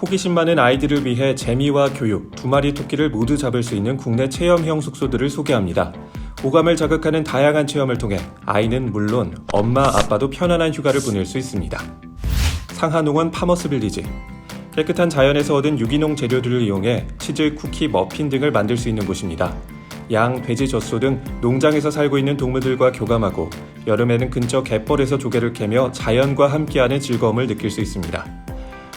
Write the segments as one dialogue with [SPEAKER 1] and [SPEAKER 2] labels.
[SPEAKER 1] 호기심 많은 아이들을 위해 재미와 교육, 두 마리 토끼를 모두 잡을 수 있는 국내 체험형 숙소들을 소개합니다. 오감을 자극하는 다양한 체험을 통해 아이는 물론 엄마, 아빠도 편안한 휴가를 보낼 수 있습니다. 상하농원 파머스 빌리지. 깨끗한 자연에서 얻은 유기농 재료들을 이용해 치즈, 쿠키, 머핀 등을 만들 수 있는 곳입니다. 양, 돼지, 젖소 등 농장에서 살고 있는 동물들과 교감하고 여름에는 근처 갯벌에서 조개를 캐며 자연과 함께하는 즐거움을 느낄 수 있습니다.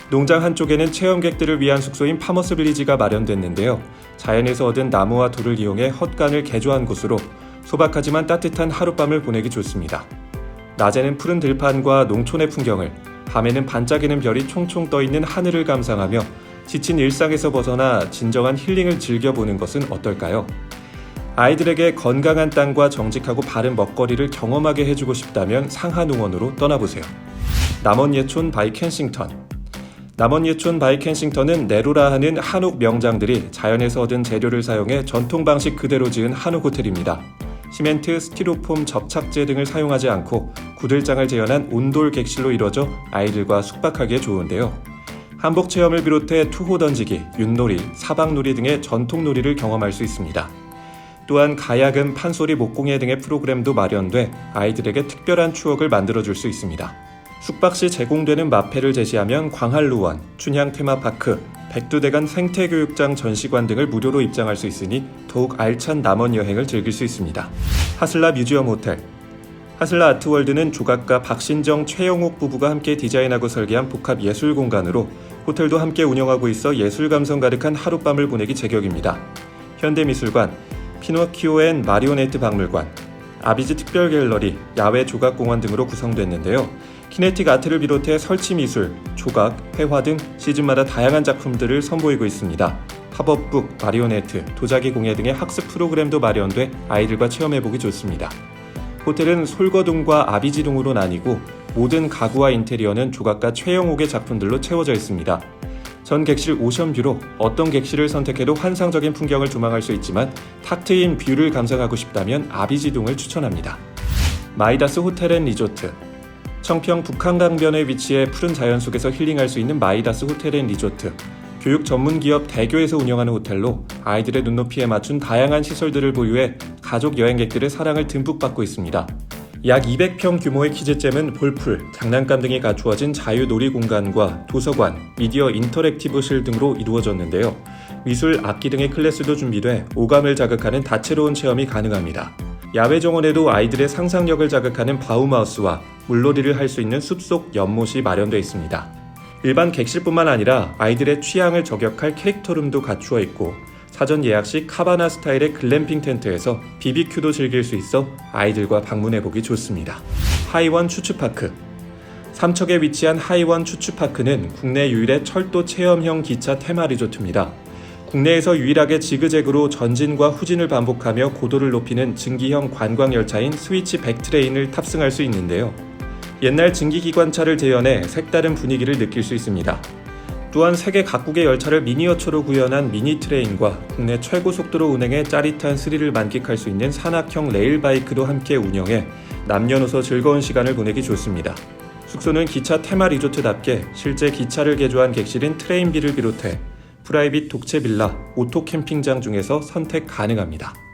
[SPEAKER 1] 농장 한쪽에는 체험객들을 위한 숙소인 파머스 빌리지가 마련됐는데요. 자연에서 얻은 나무와 돌을 이용해 헛간을 개조한 곳으로 소박하지만 따뜻한 하룻밤을 보내기 좋습니다. 낮에는 푸른 들판과 농촌의 풍경을, 밤에는 반짝이는 별이 총총 떠 있는 하늘을 감상하며 지친 일상에서 벗어나 진정한 힐링을 즐겨보는 것은 어떨까요? 아이들에게 건강한 땅과 정직하고 바른 먹거리를 경험하게 해주고 싶다면 상하농원으로 떠나보세요. 남원예촌 바이 켄싱턴 남원예촌 바이 켄싱턴은 네로라 하는 한옥 명장들이 자연에서 얻은 재료를 사용해 전통 방식 그대로 지은 한옥 호텔입니다. 시멘트, 스티로폼, 접착제 등을 사용하지 않고 구들장을 재현한 온돌 객실로 이루어져 아이들과 숙박하기에 좋은데요. 한복 체험을 비롯해 투호 던지기, 윷놀이, 사방놀이 등의 전통 놀이를 경험할 수 있습니다. 또한 가야금, 판소리, 목공예 등의 프로그램도 마련돼 아이들에게 특별한 추억을 만들어줄 수 있습니다. 숙박 시 제공되는 마패를 제시하면 광활루원, 춘향 테마파크, 백두대간 생태교육장 전시관 등을 무료로 입장할 수 있으니 더욱 알찬 남원 여행을 즐길 수 있습니다. 하슬라 뮤지엄 호텔 하슬라 아트월드는 조각가 박신정, 최영옥 부부가 함께 디자인하고 설계한 복합 예술 공간으로 호텔도 함께 운영하고 있어 예술 감성 가득한 하룻밤을 보내기 제격입니다. 현대미술관, 피노키오 앤 마리오네트 박물관, 아비지 특별 갤러리, 야외 조각공원 등으로 구성됐는데요. 키네틱 아트를 비롯해 설치 미술, 조각, 회화 등 시즌마다 다양한 작품들을 선보이고 있습니다. 팝업북, 마리오네트, 도자기 공예 등의 학습 프로그램도 마련돼 아이들과 체험해보기 좋습니다. 호텔은 솔거동과 아비지동으로 나뉘고 모든 가구와 인테리어는 조각가 최영옥의 작품들로 채워져 있습니다. 전 객실 오션뷰로 어떤 객실을 선택해도 환상적인 풍경을 조망할 수 있지만 탁 트인 뷰를 감상하고 싶다면 아비지동을 추천합니다. 마이다스 호텔 앤 리조트 청평 북한강변에 위치해 푸른 자연 속에서 힐링할 수 있는 마이다스 호텔 앤 리조트 교육 전문 기업 대교에서 운영하는 호텔로 아이들의 눈높이에 맞춘 다양한 시설들을 보유해 가족 여행객들의 사랑을 듬뿍 받고 있습니다. 약 200평 규모의 키즈잼은 볼풀, 장난감 등이 갖추어진 자유 놀이 공간과 도서관, 미디어 인터랙티브실 등으로 이루어졌는데요. 미술, 악기 등의 클래스도 준비돼 오감을 자극하는 다채로운 체험이 가능합니다. 야외 정원에도 아이들의 상상력을 자극하는 바우마우스와 물놀이를 할 수 있는 숲속 연못이 마련되어 있습니다. 일반 객실뿐만 아니라 아이들의 취향을 저격할 캐릭터룸도 갖추어 있고 사전 예약 시 카바나 스타일의 글램핑 텐트에서 BBQ도 즐길 수 있어 아이들과 방문해 보기 좋습니다. 하이원 추추파크 삼척에 위치한 하이원 추추파크는 국내 유일의 철도 체험형 기차 테마 리조트입니다. 국내에서 유일하게 지그재그로 전진과 후진을 반복하며 고도를 높이는 증기형 관광 열차인 스위치 백트레인을 탑승할 수 있는데요. 옛날 증기기관차를 재현해 색다른 분위기를 느낄 수 있습니다. 또한 세계 각국의 열차를 미니어처로 구현한 미니 트레인과 국내 최고 속도로 운행해 짜릿한 스릴을 만끽할 수 있는 산악형 레일바이크도 함께 운영해 남녀노소 즐거운 시간을 보내기 좋습니다. 숙소는 기차 테마 리조트답게 실제 기차를 개조한 객실인 트레인비를 비롯해 프라이빗 독채 빌라, 오토 캠핑장 중에서 선택 가능합니다.